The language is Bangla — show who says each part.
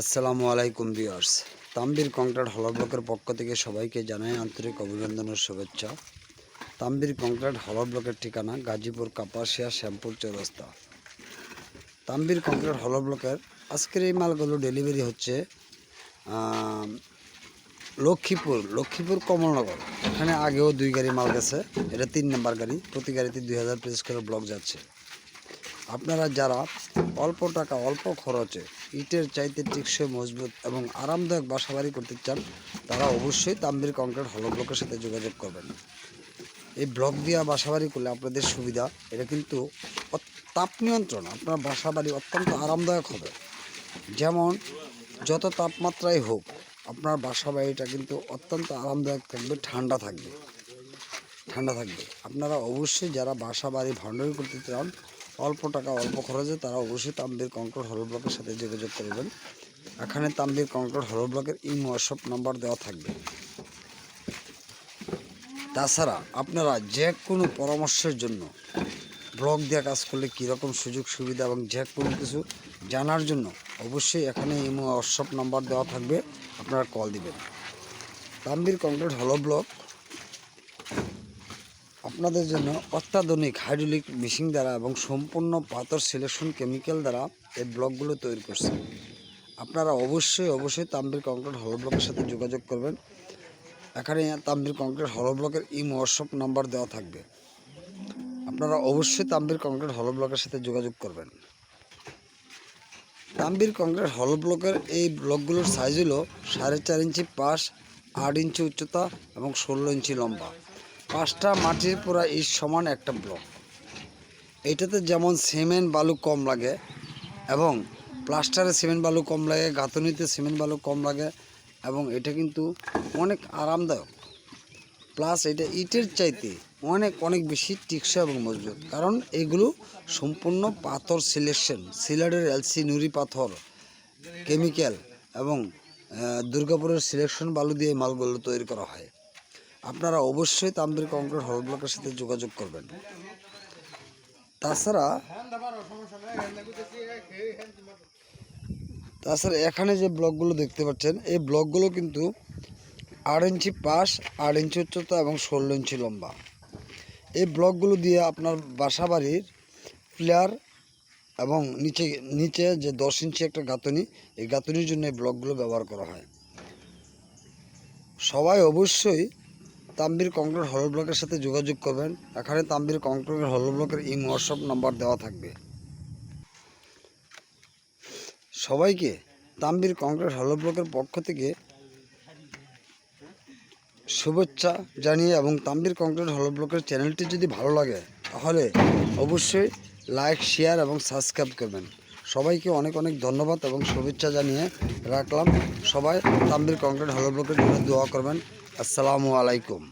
Speaker 1: আসসালামু আলাইকুম বিয়ার্স তাম্বির কংক্রিট হল ব্লকের পক্ষ থেকে সবাইকে জানাই আন্তরিক অভিনন্দন ও শুভেচ্ছা। তাম্বির কংক্রিট হল ব্লকের ঠিকানা গাজীপুর কাপাসিয়া শ্যামপুর চৌরাস্তা। তাম্বির কংক্রিট হল ব্লকের আজকের এই মালগুলো ডেলিভারি হচ্ছে লক্ষ্মীপুর লক্ষ্মীপুর কমলনগর। এখানে আগেও দুই গাড়ি মাল গেছে, এটা তিন নাম্বার গাড়ি, প্রতি গাড়িতে দুই হাজার পিস করে ব্লক যাচ্ছে। আপনারা যারা অল্প টাকা, অল্প খরচে ইটের চাইতে টেকসই, মজবুত এবং আরামদায়ক বাসাবাড়ি করতে চান, তারা অবশ্যই তাম্বির কংক্রিট হল ব্লকের সাথে যোগাযোগ করবেন। এই ব্লক দিয়া বাসাবাড়ি করলে আপনাদের সুবিধা, এটা কিন্তু তাপ নিয়ন্ত্রণ, আপনার বাসাবাড়ি অত্যন্ত আরামদায়ক হবে। যেমন, যত তাপমাত্রাই হোক, আপনার বাসাবাড়িটা কিন্তু অত্যন্ত আরামদায়ক থাকবে, ঠান্ডা থাকবে। ঠান্ডা থাকবে। আপনারা অবশ্যই যারা বাসা বাড়ি ভান্ডারি করতে চান অল্প টাকা অল্প খরচে তারা অবশ্যই তাম্বির কংক্রিট হল ব্লকের সাথে যোগাযোগ করবেন। এখানে তাম্বির কংক্রিট হল ব্লকের ই হোয়াটসঅ্যাপ নাম্বার দেওয়া থাকবে। তাছাড়া আপনারা যে কোনো পরামর্শের জন্য ব্লগ দিয়ে কাজ করলে কীরকম সুযোগ সুবিধা এবং যে কোনো কিছু জানার জন্য অবশ্যই এখানে ইমো হোয়াটসঅ্যাপ নাম্বার দেওয়া থাকবে, আপনারা কল দিবেন। তাম্বির কংক্রিট হল ব্লক আপনাদের জন্য অত্যাধুনিক হাইড্রোলিক মেশিন দ্বারা এবং সম্পূর্ণ পাথর সিলেকশন কেমিক্যাল দ্বারা এই ব্লকগুলো তৈরি করছে। আপনারা অবশ্যই অবশ্যই তাম্বির কংক্রিট হল ব্লকের সাথে যোগাযোগ করবেন। এখানে তাম্বির কংক্রিট হল ব্লকের ই হোয়াটসঅ্যাপ নাম্বার দেওয়া থাকবে। আপনারা অবশ্যই তাম্বির কংক্রিট হল ব্লকের সাথে যোগাযোগ করবেন। তাম্বির কংক্রিট হল ব্লকের এই ব্লকগুলোর সাইজ হলো সাড়ে চার ইঞ্চি পাশ, আট ইঞ্চি উচ্চতা এবং ষোলো ইঞ্চি লম্বা। পাঁচটা মাটির পুরা ইট সমান একটা ব্লক এটাতে যেমন সিমেন্ট বালু কম লাগে এবং প্লাস্টারে সিমেন্ট বালু কম লাগে, গাঁথনিতে সিমেন্ট বালু কম লাগে এবং এটা কিন্তু অনেক আরামদায়ক। প্লাস এটা ইটের চাইতে অনেক অনেক বেশি টিকসই এবং মজবুত। কারণ এগুলো সম্পূর্ণ পাথর সিলেকশন সিলেটের এলসি নুরি পাথর কেমিক্যাল এবং দুর্গাপুরের সিলেকশন বালু দিয়ে মালগুলো তৈরি করা হয়। আপনারা অবশ্যই তাম্বির কংক্রিট হল ব্লকের সাথে যোগাযোগ করবেন। তাছাড়া তাছাড়া এখানে যে ব্লকগুলো দেখতে পাচ্ছেন, এই ব্লকগুলো কিন্তু আট ইঞ্চি পাশ, আট ইঞ্চি উচ্চতা এবং ষোলো ইঞ্চি লম্বা। এই ব্লকগুলো দিয়ে আপনার বাসা বাড়ির প্লেয়ার এবং নিচে নিচে যে দশ ইঞ্চি একটা গাঁথনি, এই গাঁথনির জন্য এই ব্লকগুলো ব্যবহার করা হয়। সবাই অবশ্যই তাম্বির কংক্রিট হল ব্লকের সাথে যোগাযোগ করবেন। এখানে তাম্বির কংক্রিট হল ব্লকের এই হোয়াটসঅ্যাপ নাম্বার দেওয়া থাকবে। সবাইকে তাম্বির কংক্রিট হল ব্লকের পক্ষ থেকে শুভেচ্ছা জানিয়ে এবং তাম্বির কংক্রিট হল ব্লকের চ্যানেলটি যদি ভালো লাগে, তাহলে অবশ্যই লাইক, শেয়ার এবং সাবস্ক্রাইব করবেন। সবাইকে অনেক অনেক ধন্যবাদ এবং শুভেচ্ছা জানিয়ে রাখলাম। সবাই তাম্বির কংক্রিট হল ব্লকের জন্য দোয়া করবেন। আসসালামু আলাইকুম।